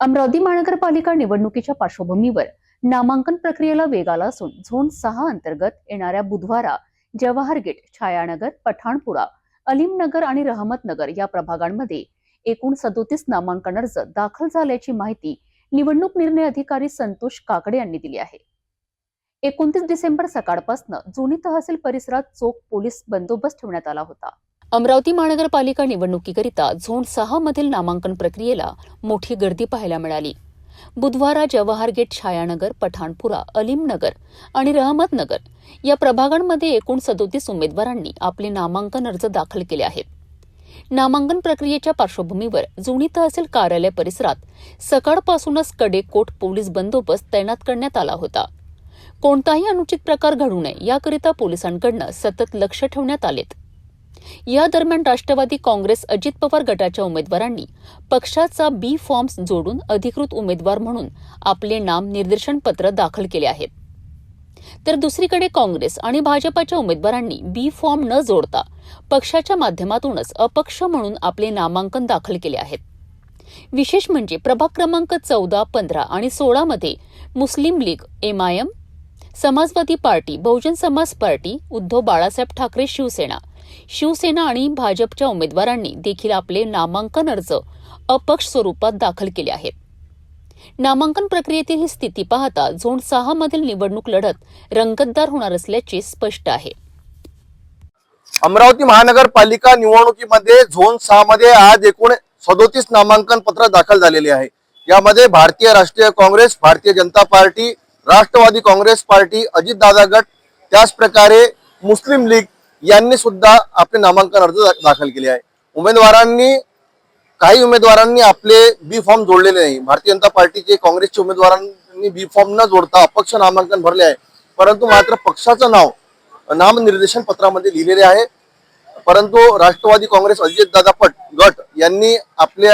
अमरावती महानगरपालिका निवडणुकीच्या पार्श्वभूमीवर नामांकन प्रक्रियेला वेग आला असून झोन सहा अंतर्गत येणाऱ्या बुधवारा जवाहर गेट छायानगर पठाणपुरा अलीमनगर आणि रहमतनगर या प्रभागांमध्ये एकूण सदोतीस नामांकन अर्ज दाखल झाल्याची माहिती निवडणूक निर्णय अधिकारी संतोष काकडे यांनी दिली आहे. एकोणतीस डिसेंबर सकाळपासून जुनी तहसील परिसरात चोख पोलीस बंदोबस्त ठेवण्यात आला होता. अमरावती महानगरपालिका निवडणुकीकरिता झोन सहा मधील नामांकन प्रक्रियेला मोठी गर्दी पाहायला मिळाली. बुधवारा जवाहर गेट छायानगर पठाणपुरा अलीमनगर आणि रहमतनगर या प्रभागांमध्ये एकूण सदोतीस उमेदवारांनी आपले नामांकन अर्ज दाखल केले आहेत. नामांकन प्रक्रियेच्या पार्श्वभूमीवर जुनी तहसील कार्यालय परिसरात सकाळपासूनच कडेकोट पोलीस बंदोबस्त तैनात करण्यात आला होता. कोणताही अनुचित प्रकार घडू नये याकरिता पोलिसांकडनं सतत लक्ष ठेवण्यात आलेत. या दरम्यान राष्ट्रवादी काँग्रेस अजित पवार गटाच्या उमेदवारांनी पक्षाचा बी फॉर्म्स जोडून अधिकृत उमेदवार म्हणून आपले नाम निर्देशन पत्र दाखल केले आहेत. तर दुसरीकडे काँग्रेस आणि भाजपाच्या उमेदवारांनी बी फॉर्म न जोडता पक्षाच्या माध्यमातूनच अपक्ष म्हणून आपले नामांकन दाखल केले आहेत. विशेष म्हणजे प्रभाग क्रमांक चौदा पंधरा आणि सोळा मध्ये Muslim league MIM Samajwadi party Bahujan Samaj party Uddhav Balasaheb Thackeray Shivsena Shivsena आणि भाजपच्या उमेदवारांनी देखील आपले नामांकन अर्ज अपक्ष स्वरूपात दाखल केले आहेत. नामांकन प्रक्रियेतील ही स्थिती पाहता झोन सहा मधील निवडणूक लढत रंगतदार होणार असल्याचे स्पष्ट आहे. अमरावती महानगरपालिका निवडणुकीमध्ये झोन सहा मध्ये आज एकूण सदोतीस नामांकन पत्र दाखल झालेले आहे. यामध्ये Bharatiya Rashtriya Congress Bharatiya Janata party Rashtrawadi Congress party Ajitdada गट त्याच प्रकारे मुस्लिम लीग यांनी सुद्धा आपले नामांकन अर्ज दा- दाखल केले आहे. उमेदवारांनी काही उमेदवारांनी आपले बी फॉर्म जोडलेले नाही. भारतीय जनता पार्टीचे काँग्रेसचे उमेदवारांनी बी फॉर्म न जोडता अपक्ष नामांकन भरले आहे. परंतु मात्र पक्षाचं नाव नामनिर्देशन पत्रामध्ये लिहिलेले आहे. परंतु राष्ट्रवादी काँग्रेस अजितदादा पट गट यांनी आपले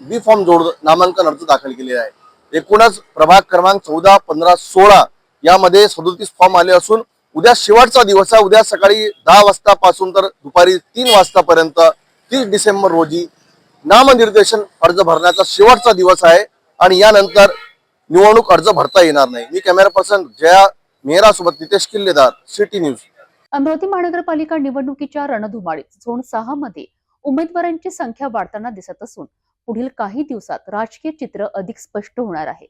बी फॉर्म जोड नामांकन अर्ज दाखल केलेले आहे. एकूणच प्रभाग क्रमांक चौदा पंधरा सोळा यामध्ये सदोतीस फॉर्म आले असून उद्या शेवटचा दिवस आहे. उद्या सकाळी दहा वाजतापासून तर दुपारी तीन वाजतापर्यंत तीस डिसेंबर रोजी नामनिर्देशन अर्ज भरण्याचा शेवटचा दिवस आहे. आणि यानंतर निवडणूक अर्ज भरता येणार नाही. मी कॅमेरा पर्सन जया मेहरा सोबत नितेश किल्लेदार सिटी न्यूज. अमरावती महानगरपालिका निवडणुकीच्या रणधुमाळीत झोन सहा मध्ये उमेदवारांची संख्या वाढताना दिसत असून पुढील काही दिवसात राजकीय चित्र अधिक स्पष्ट होणार आहे.